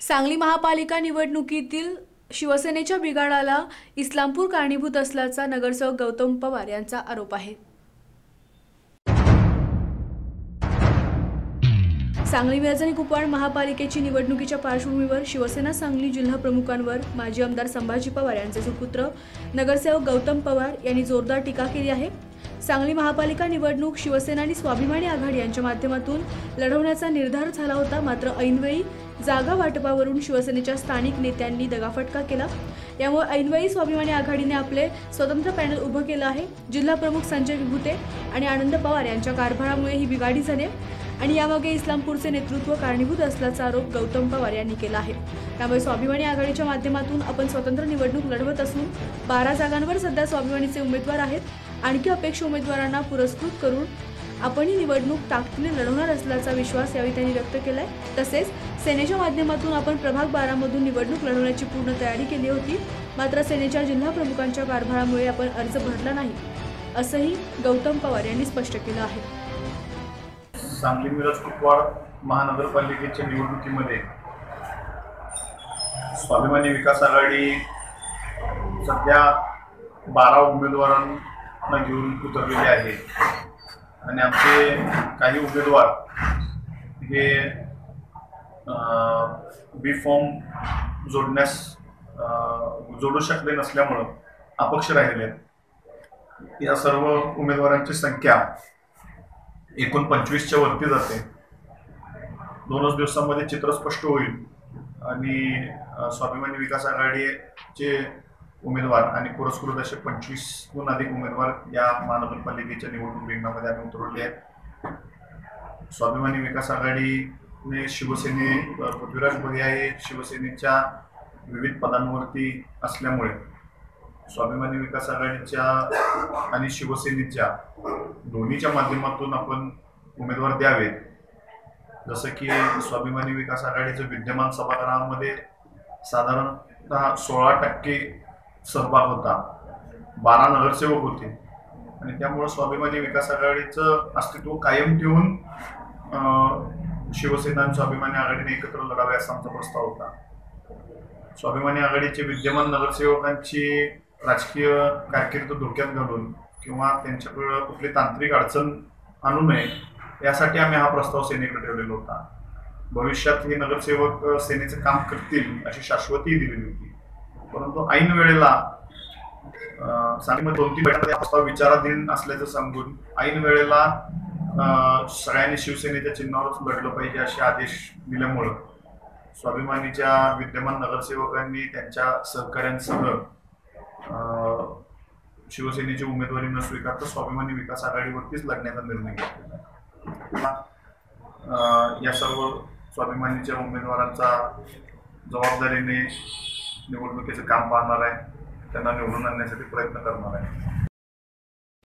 सांगली महापालिका निवडणुकीतील शिवसेनेच्या बिघाडाला इस्लामपूर कारणीभूत असल्याचा नगरसेवक गौतम पवार यांचा आरोप आहे. सांगली मिरज कुपवाड महापालिकेची निवडणुकीच्या पार्श्वभूमीवर शिवसेना सांगली जिल्हा प्रमुखांवर माजी आमदार संभाजी पवार यांचे सुपुत्र नगरसेवक गौतम पवार यांनी जोरदार टीका केली आहे. सांगली महापालिका निवडणूक शिवसेना आणि स्वाभिमानी आघाडी यांच्या माध्यमातून लढवण्याचा निर्धार झाला होता. मात्र ऐनवेळी जागा वाटपावरून शिवसेनेच्या स्थानिक नेत्यांनी दगाफटका केला. यामुळे ऐनवेळी स्वाभिमानी आघाडीने आपले स्वतंत्र पॅनल उभं केलं आहे. जिल्हा प्रमुख संजय विभुते आणि आनंद पवार यांच्या कारभारामुळे ही बिघाडी झाली आणि यामागे इस्लामपूरचे नेतृत्व कारणीभूत असल्याचा आरोप गौतम पवार यांनी केला आहे. त्यामुळे स्वाभिमानी आघाडीच्या माध्यमातून आपण स्वतंत्र निवडणूक लढवत असून बारा जागांवर सध्या स्वाभिमानीचे उमेदवार आहेत. आणखी अपेक्षा उमेदवारांना पुरस्कृत करून आपण ही निवडणूक ताकदीने लढवणार असल्याचा विश्वास यावेळी त्यांनी व्यक्त केलाय. तसेच सेनेच्या माध्यमातून आपण प्रभाग बारामधून निवडणूक लढवण्याची पूर्ण तयारी केली होती. मात्र सेनेच्या जिल्हा प्रमुखांच्या कारभारामुळे आपण अर्ज भरला नाही असंही गौतम पवार यांनी स्पष्ट केलं आहे. सांगली मिरज कुपवाड महानगरपालिकेच्या निवडणुकीमध्ये स्वाभिमानी विकास आघाडी सध्या बारा उमेदवारांना घेऊन उतरलेली आहे आणि आमचे काही उमेदवार हे बी फॉर्म जोडण्यास जोडू शकले नसल्यामुळं अपक्ष राहिले आहेत. या सर्व उमेदवारांची संख्या एकूण पंचवीसच्या वरती जाते. दोनच दिवसामध्ये चित्र स्पष्ट होईल. आणि स्वाभिमानी विकास आघाडीचे उमेदवार आणि पुरस्कृत असे पंचवीसहून अधिक उमेदवार या महानगरपालिकेच्या निवडणूक रिंगणामध्ये आम्ही उतरवले आहेत. स्वाभिमानी विकास आघाडीने शिवसेने पृथ्वीराज बगे हे शिवसेनेच्या विविध पदांवरती असल्यामुळे स्वाभिमानी विकास आघाडीच्या आणि शिवसेनेच्या दोन्हीच्या माध्यमातून आपण उमेदवार द्यावेत. जसं की स्वाभिमानी विकास आघाडीचं विद्यमान सभागृहामध्ये साधारणतः सोळा टक्के सहभाग होता. बारा नगरसेवक होते. आणि त्यामुळं स्वाभिमानी विकास आघाडीचं अस्तित्व कायम ठेवून शिवसेना आणि स्वाभिमानी आघाडीने एकत्र लढावे असा आमचा प्रस्ताव होता. स्वाभिमानी आघाडीचे विद्यमान नगरसेवकांची राजकीय कारकीर्द धोक्यात घालून किंवा त्यांच्याकडं कुठली तांत्रिक अडचण आणू नये यासाठी आम्ही हा प्रस्ताव सेनेकडे ठेवलेला होता. भविष्यात हे नगरसेवक सेनेचं काम करतील अशी शाश्वती दिलेली होती. परंतु ऐन वेळेला दोन तीन बैठका प्रस्ताव विचाराधीन असल्याचं सांगून ऐन वेळेला सगळ्यांनी शिवसेनेच्या चिन्हावरच लढलं पाहिजे असे आदेश दिल्यामुळं स्वाभिमानीच्या विद्यमान नगरसेवकांनी त्यांच्या सहकाऱ्यांसह शिवसेनेची उमेदवारी न स्वीकारता स्वाभिमानी विकास आघाडीवरतीच लढण्याचा निर्णय घेतलेला या सर्व स्वाभिमानीच्या उमेदवारांचा जबाबदारीने निवडणुकीचं काम पाहणार आहे. त्यांना निवडून आणण्यासाठी प्रयत्न करणार आहे.